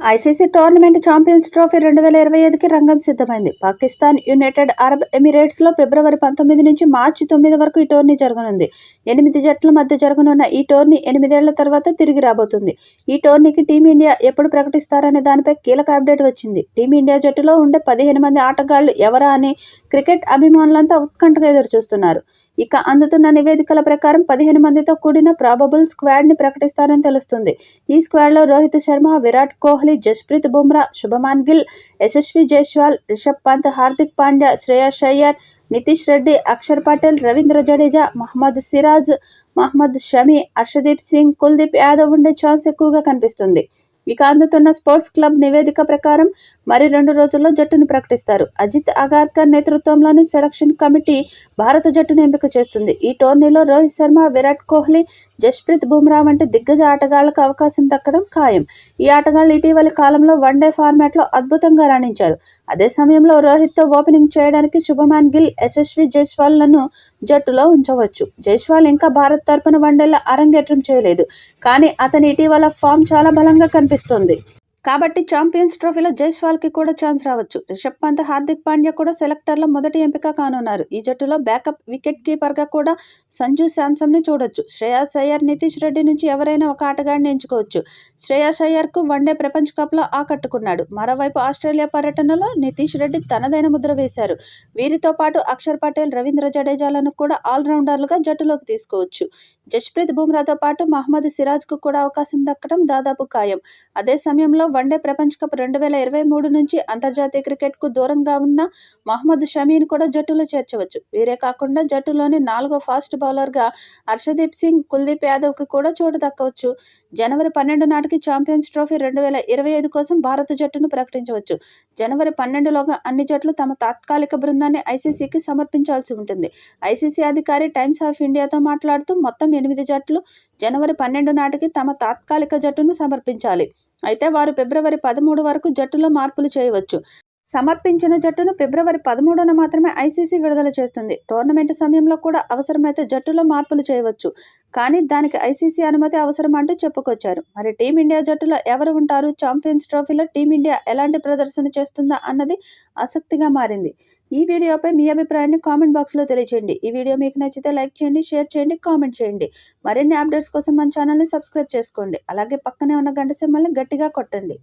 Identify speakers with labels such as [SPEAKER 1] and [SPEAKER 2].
[SPEAKER 1] ICC tournament champions trophy రెండు వేల ఇరవై ఐదుకి రంగం సిద్ధమైంది. పాకిస్తాన్ యునైటెడ్ అరబ్ ఎమిరేట్స్లో ఫిబ్రవరి పంతొమ్మిది నుంచి మార్చి తొమ్మిది వరకు ఈ టోర్నీ జరగనుంది. ఎనిమిది జట్ల మధ్య జరగనున్న ఈ టోర్నీ ఎనిమిదేళ్ళ తర్వాత తిరిగి రాబోతుంది. ఈ టోర్నీకి టీమిండియా ఎప్పుడు ప్రకటిస్తారనే దానిపై కీలక అప్డేట్ వచ్చింది. టీమిండియా జట్టులో ఉండే పదిహేను మంది ఆటగాళ్ళు ఎవరా అని క్రికెట్ అభిమానులంతా ఉత్కంఠగా ఎదురుచూస్తున్నారు. ఇక అందుతున్న నివేదికల ప్రకారం పదిహేను మందితో కూడిన ప్రాబబుల్ స్క్వాడ్ని ప్రకటిస్తారని తెలుస్తుంది. ఈ స్క్వాడ్లో రోహిత్ శర్మ విరాట్ కోహ్లీ జస్ప్రీత్ బుమ్రా శుభమాన్ గిల్ యశస్వి జైస్వాల్ రిషబ్ పంత్ హార్దిక్ పాండ్యా శ్రేయస్ అయ్యర్ నితీష్ రెడ్డి అక్షర్ పటేల్ రవీంద్ర జడేజా మహమ్మద్ సిరాజ్ మహమ్మద్ షమి అర్షదీప్ సింగ్ కుల్దీప్ యాదవ్ ఉండే ఛాన్స్ ఎక్కువగా కనిపిస్తుంది. ఇక అందుతున్న స్పోర్ట్స్ క్లబ్ నివేదిక ప్రకారం మరి రెండు రోజుల్లో జట్టును ప్రకటిస్తారు. అజిత్ అగార్కర్ నేతృత్వంలోని సెలక్షన్ కమిటీ భారత జట్టును ఎంపిక చేస్తుంది. ఈ టోర్నీలో రోహిత్ శర్మ విరాట్ కోహ్లీ జస్ప్రీత్ బుమ్రా వంటి దిగ్గజ ఆటగాళ్ళకు అవకాశం దక్కడం ఖాయం. ఈ ఆటగాళ్ళు ఇటీవలి కాలంలో వన్డే ఫార్మాట్లో అద్భుతంగా రాణించారు. అదే సమయంలో రోహిత్తో ఓపెనింగ్ చేయడానికి శుభమాన్ గిల్ యశస్వి జైస్వాల్లను జట్టులో ఉంచవచ్చు. జైస్వాల్ ఇంకా భారత్ తరపున వన్డేలో అరంగేట్రం చేయలేదు. కానీ అతని ఇటీవల ఫామ్ చాలా బలంగా కనిపిస్తుంది. es donde కాబట్టి ఛాంపియన్స్ ట్రోఫీలో జైస్వాల్కి కూడా ఛాన్స్ రావచ్చు. రిషబ్ పంత్ హార్దిక్ పాండ్యా కూడా సెలెక్టర్ల మొదటి ఎంపిక కానున్నారు. ఈ జట్టులో బ్యాకప్ వికెట్ కీపర్గా కూడా సంజు శాంసంని చూడొచ్చు. శ్రేయాస్ అయ్యర్ నితీష్ రెడ్డి నుంచి ఎవరైనా ఒక ఆటగాడిని ఎంచుకోవచ్చు. శ్రేయాస్ అయ్యర్కు వన్డే ప్రపంచ కప్లో ఆకట్టుకున్నాడు. మరోవైపు ఆస్ట్రేలియా పర్యటనలో నితీష్ రెడ్డి తనదైన ముద్ర వేశారు. వీరితో పాటు అక్షర్ పటేల్ రవీంద్ర జడేజాలను కూడా ఆల్రౌండర్లుగా జట్టులోకి తీసుకోవచ్చు. జస్ప్రీత్ బుమ్రాతో పాటు మహమ్మద్ సిరాజ్కు కూడా అవకాశం దక్కడం దాదాపు ఖాయం. అదే సమయంలో వన్డే ప్రపంచ కప్ రెండు వేల ఇరవై మూడు నుంచి అంతర్జాతీయ క్రికెట్కు దూరంగా ఉన్న మహమ్మద్ షమీని కూడా జట్టులో చేర్చవచ్చు. వీరే కాకుండా జట్టులోని నాలుగో ఫాస్ట్ బౌలర్గా హర్షదీప్ సింగ్ కుల్దీప్ యాదవ్కి కూడా చోటు దక్కవచ్చు. జనవరి పన్నెండు నాటికి ఛాంపియన్స్ ట్రోఫీ రెండు వేల ఇరవై ఐదు కోసం భారత జట్టును ప్రకటించవచ్చు. జనవరి పన్నెండులోగా అన్ని జట్లు తమ తాత్కాలిక బృందాన్ని ఐసీసీకి సమర్పించాల్సి ఉంటుంది. ఐసీసీ అధికారి టైమ్స్ ఆఫ్ ఇండియాతో మాట్లాడుతూ మొత్తం ఎనిమిది జట్లు జనవరి పన్నెండు నాటికి తమ తాత్కాలిక జట్టును సమర్పించాలి. అయితే వారు ఫిబ్రవరి పదమూడు వరకు జట్టులో మార్పులు చేయవచ్చు. సమర్పించిన జట్టును ఫిబ్రవరి పదమూడున మాత్రమే ఐసీసీ విడుదల చేస్తుంది. టోర్నమెంట్ సమయంలో కూడా అవసరమైతే జట్టులో మార్పులు చేయవచ్చు. కానీ దానికి ఐసీసీ అనుమతి అవసరం అంటూ చెప్పుకొచ్చారు. మరి టీమిండియా జట్టులో ఎవరు ఉంటారు? ఛాంపియన్స్ ట్రోఫీలో టీమిండియా ఎలాంటి ప్రదర్శన చేస్తుందా అన్నది ఆసక్తిగా మారింది. ఈ వీడియోపై మీ అభిప్రాయాన్ని కామెంట్ బాక్స్లో తెలియచేయండి. ఈ వీడియో మీకు నచ్చితే లైక్ చేయండి షేర్ చేయండి కామెంట్ చేయండి. మరిన్ని అప్డేట్స్ కోసం మన ఛానల్ని సబ్స్క్రైబ్ చేసుకోండి. అలాగే పక్కనే ఉన్న గంట సింహల్ని గట్టిగా కొట్టండి.